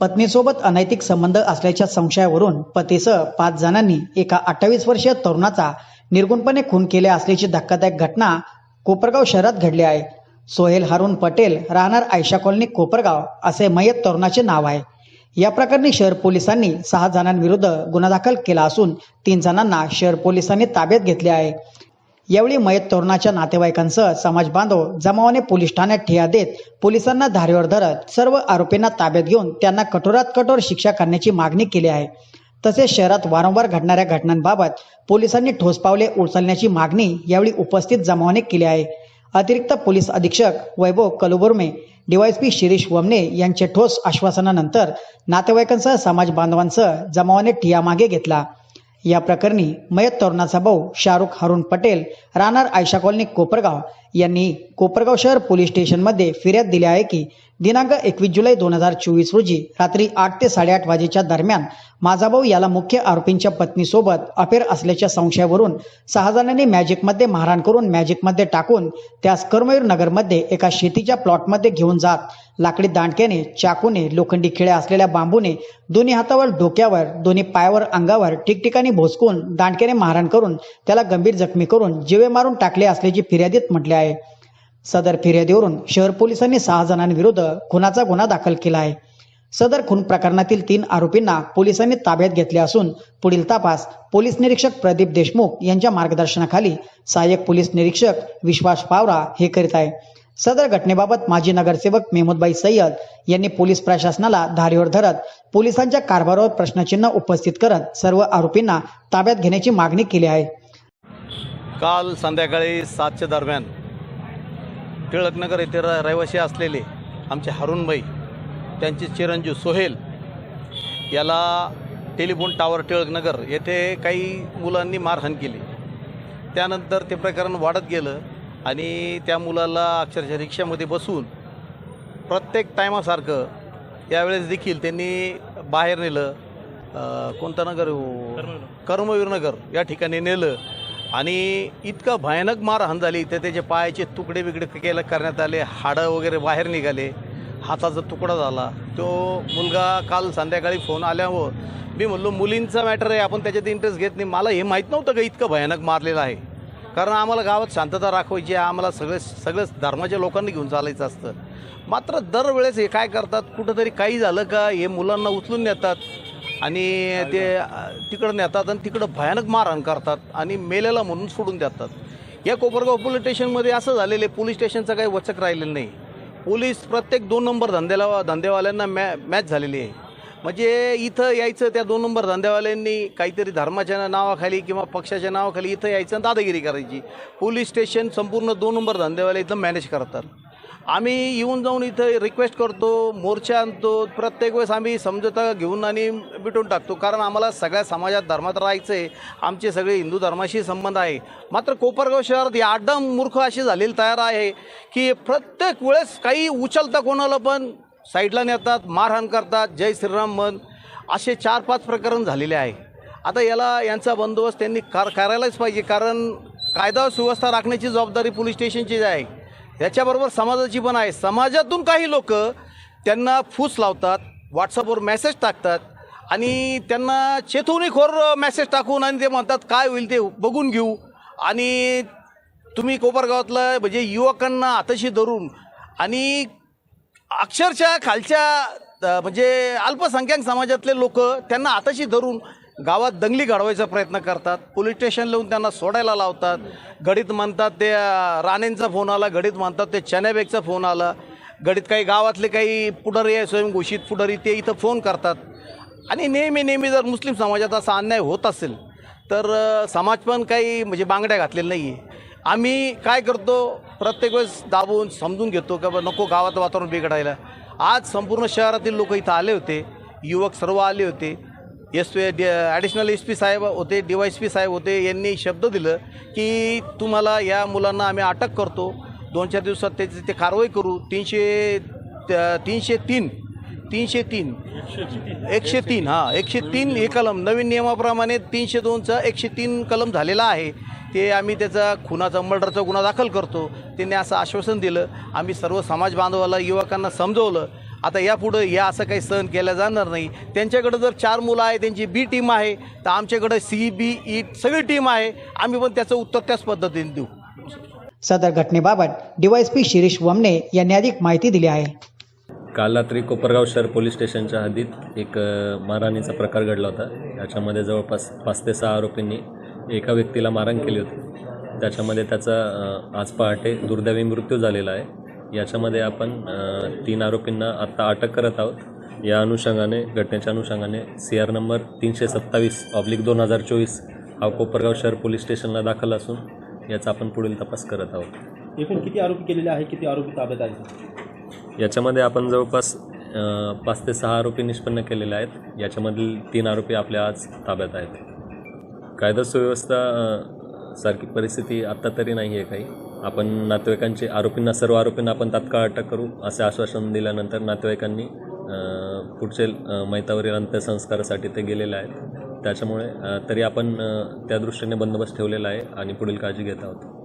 पत्नीसोबत अनैतिक संबंध असल्याच्या संशयावरून पतीसह पाच जणांनी एका अठ्ठावीस वर्षीय तरुणाचा निर्गुणपणे खून केले असल्याची धक्कादायक घटना कोपरगाव शहरात घडली आहे. सोहेल हारून पटेल राहणार आयशा कॉलनी कोपरगाव असे मयत तरुणाचे नाव आहे. या प्रकरणी शहर पोलिसांनी सहा जणांविरुद्ध गुन्हा दाखल केला असून तीन जणांना शहर पोलिसांनी ताब्यात घेतले आहे. यावेळी मयत तरुणाच्या नातेवाईकांसह समाज बांधव जमावाने पोलीस ठाण्यात ठिया देत पोलिसांना धारेवर धरत सर्व आरोपींना ताब्यात घेऊन त्यांना कठोरात कठोर शिक्षा करण्याची मागणी केली आहे. तसेच शहरात वारंवार घडणाऱ्या घटनांबाबत पोलिसांनी ठोस पावले उचलण्याची मागणी यावेळी उपस्थित जमावाने केली आहे. अतिरिक्त पोलीस अधीक्षक वैभव कलुबुर्मे डीवायसपी शिरीष वमने यांचे ठोस आश्वासनानंतर नातेवाईकांसह समाज बांधवांसह जमावाने ठिया मागे घेतला. या प्रकरणी मयत तरुणाचा भाऊ शाहरुख हरुण पटेल राहणार आयशा कॉलनी कोपरगाव यांनी कोपरगाव शहर पोलीस स्टेशनमध्ये फिर्याद दिली आहे की दिनांक एकवीस जुलै दोन हजार चोवीस रोजी रात्री आठ ते साडेआठ वाजेच्या दरम्यान माझा भाऊ याला मुख्य आरोपींच्या पत्नीसोबत अफेअर असल्याच्या संशयावरून सहा जणांनी मॅजिकमध्ये मारहाण करून मॅजिकमध्ये टाकून त्यास कर्मवीर नगरमध्ये एका शेतीच्या प्लॉटमध्ये घेऊन जात लाकडी दांडक्याने चाकूने लोखंडी खिळ्या असलेल्या बांबूने दोन्ही हातावर डोक्यावर दोन्ही पायावर अंगावर ठिकठिकाणी भोसकून दांडक्याने मारहाण करून त्याला गंभीर जखमी करून जिवे मारून टाकले असल्याची फिर्यादीत म्हटले आहे. सदर फिर्यादीवरून शहर पोलिसांनी सहा जणांविरुद्ध खुनाचा गुन्हा दाखल केला आहे. सदर खून प्रकरणातील तीन आरोपींना पोलिसांनी ताब्यात घेतले असून पुढील तपास पोलीस निरीक्षक प्रदीप देशमुख यांच्या मार्गदर्शनाखाली सहाय्यक पोलीस निरीक्षक विश्वास पावरा हे करीत आहे. सदर घटनेबाबत माजी नगरसेवक मेहमूदबाई सय्यद यांनी पोलीस प्रशासनाला धारीवर धरत पोलिसांच्या कारभारावर प्रश्नचिन्ह उपस्थित करत सर्व आरोपींना ताब्यात घेण्याची मागणी केली आहे. काल संध्याकाळी सातच्या दरम्यान टिळकनगर येथे र रहिवासी असलेले आमचे हरुणबाई त्यांचे चिरंजीव सोहेल याला टेलिफोन टावर टिळकनगर येथे काही मुलांनी मारहाण केली. त्यानंतर ते प्रकरण वाढत गेलं आणि त्या मुलाला अक्षरशः रिक्षामध्ये बसून प्रत्येक टायमासारखं यावेळेस देखील त्यांनी बाहेर नेलं कोणतं नगर हो? कर्मवीर नगर या ठिकाणी नेलं. आणि इतकं भयानक मारहाण झाली. तर त्याचे पायाचे तुकडे बिकडे केलं करण्यात आले हाडं वगैरे बाहेर निघाले हाताचा तुकडा झाला. तो मुलगा काल संध्याकाळी फोन आल्यावर मी म्हणलो मुलींचा मॅटर आहे आपण त्याच्यात इंटरेस्ट घेत नाही. मला हे माहीत नव्हतं का इतकं भयानक मारलेलं आहे. कारण आम्हाला गावात शांतता राखवायची आहे आम्हाला सगळे सगळ्याच धर्माच्या लोकांनी घेऊन चालायचं असतं. मात्र दरवेळेस हे काय करतात कुठंतरी काही झालं का हे मुलांना उचलून नेतात. आणि ते तिकडं नेतात आणि तिकडं भयानक मारहाण करतात आणि मेलेला म्हणून सोडून देतात. या कोपरगाव पोलीस स्टेशनमध्ये असं झालेलं आहे पोलीस स्टेशनचं काही वचक राहिलेलं नाही. पोलीस प्रत्येक दोन नंबर धंद्याला धंदेवाल्यांना मॅ मॅच झालेली आहे. म्हणजे इथं यायचं त्या दोन नंबर धंदेवाल्यांनी काहीतरी धर्माच्या नावाखाली किंवा पक्षाच्या नावाखाली इथं यायचं आणि दादागिरी करायची. पोलीस स्टेशन संपूर्ण दोन नंबर धंदेवाले इथं मॅनेज करतात. आम्ही येऊन जाऊन इथं रिक्वेस्ट करतो मोर्चा आणतो. प्रत्येक वेळेस आम्ही समजोता घेऊन आणि मिटून टाकतो. कारण आम्हाला सगळ्या समाजात धर्मात राहायचं आहे आमचे सगळे हिंदू धर्माशी संबंध आहे. मात्र कोपरगाव शहरात हे आडम मूर्ख अशी झालेली तयार आहे की प्रत्येक वेळेस काही उचलता कोणाला पण साईडला नेतात मारहाण करतात जय श्रीराम मन असे चार पाच प्रकरण झालेले आहे. आता याला यांचा बंदोबस्त त्यांनी कार करायलाच पाहिजे. कारण कायदा सुव्यवस्था राखण्याची जबाबदारी पोलीस स्टेशनचीच आहे. याच्याबरोबर समाजाची पण आहे. समाजातून काही लोक त्यांना फूस लावतात व्हॉट्सअपवर मेसेज टाकतात आणि त्यांना चेतवणीखोर मेसेज टाकून आणि ते म्हणतात काय होईल ते बघून घेऊ. आणि तुम्ही कोपरगावातलं म्हणजे युवकांना आताशी धरून आणि अक्षरशः खालच्या म्हणजे अल्पसंख्याक समाजातले लोक त्यांना आताशी धरून गावात दंगली घडवायचा प्रयत्न करतात. पोलीस स्टेशन लावून त्यांना सोडायला लावतात. घडीत म्हणतात ते राणेंचा फोन आला घडीत म्हणतात ते चण्याबेगचा फोन आला. घडीत काही गावातले काही पुढारी आहे स्वयंघोषित पुढारी ते इथं फोन करतात. आणि नेहमी नेहमी जर मुस्लिम समाजात असा अन्याय होत असेल तर समाज पण काही म्हणजे बांगड्या घातलेल्या नाही आहे आम्ही काय करतो? प्रत्येक वेळेस दाबून समजून घेतो का बा नको गावात वातावरण बिघडायला. आज संपूर्ण शहरातील लोक इथं आले होते. युवक सर्व आले होते. S D additional S P साहेब होते डी वाय एस पी साहेब होते यांनी शब्द दिलं की तुम्हाला या मुलांना आम्ही अटक करतो. दोन चार दिवसात त्याची ते कारवाई करू. तीनशे तीनशे तीन. तीनशे तीन. एकशे तीन हां. एकशे तीन हे कलम. नवीन नियमाप्रमाणे तीनशे दोनचा एकशे तीन कलम झालेला आहे. ते आम्ही त्याचा खुनाचा मर्डरचा गुन्हा दाखल करतो. त्यांनी असं आश्वासन दिलं. आम्ही सर्व समाज बांधवाला युवकांना समजवलं. आता यापुढं या असं काही सहन केलं जाणार नाही. त्यांच्याकडं जर चार मुलं आहे त्यांची बी टीम आहे तर आमच्याकडं सी बी ई सगळी टीम आहे. आम्ही पण त्याचं उत्तर त्याच पद्धतीने देऊ. सदर घटनेबाबत डीवायएसपी शिरीष वमने यांनी अधिक माहिती दिली आहे. काल रात्री कोपरगाव शहर पोलीस स्टेशनच्या हद्दीत एक मारहाणीचा प्रकार घडला होता. याच्यामध्ये जवळपास पाच ते सहा आरोपींनी एका व्यक्तीला मारहाण केली होती. त्याच्यामध्ये त्याचा आज पहाटे दुर्दैवी मृत्यू झालेला आहे. याच्यामध्ये आपण तीन आरोपींना आत्ता अटक करत आहोत. या अनुषंगाने घटनेच्या अनुषंगाने सी आर नंबर तीनशे सत्तावीस ऑब्लिक दोन हजार चोवीस हा कोपरगाव शहर पोलीस स्टेशनला दाखल असून याचा आपण पुढील तपास करत आहोत. एकूण किती आरोपी केलेले आहे किती आरोपी ताब्यात आहेत? याच्यामध्ये आपण जवळपास पाच ते सहा आरोपी निष्पन्न केलेले आहेत. याच्यामधील तीन आरोपी आपल्या आज ताब्यात आहेत. कायदा सुव्यवस्था सारखी परिस्थिती आत्ता तरी नाही आहे काही. आपण नातेवाईकांचे आरोपींना सर्व आरोपींना आपण तात्काळ अटक करू असे आश्वासन दिल्यानंतर नातेवाईकांनी पुढचे मैतावरील अंत्यसंस्कारासाठी ते गेलेले आहेत. त्याच्यामुळे तरी आपण त्या दृष्टीने बंदोबस्त ठेवलेला आहे आणि पुढील काळजी घेत आहोत.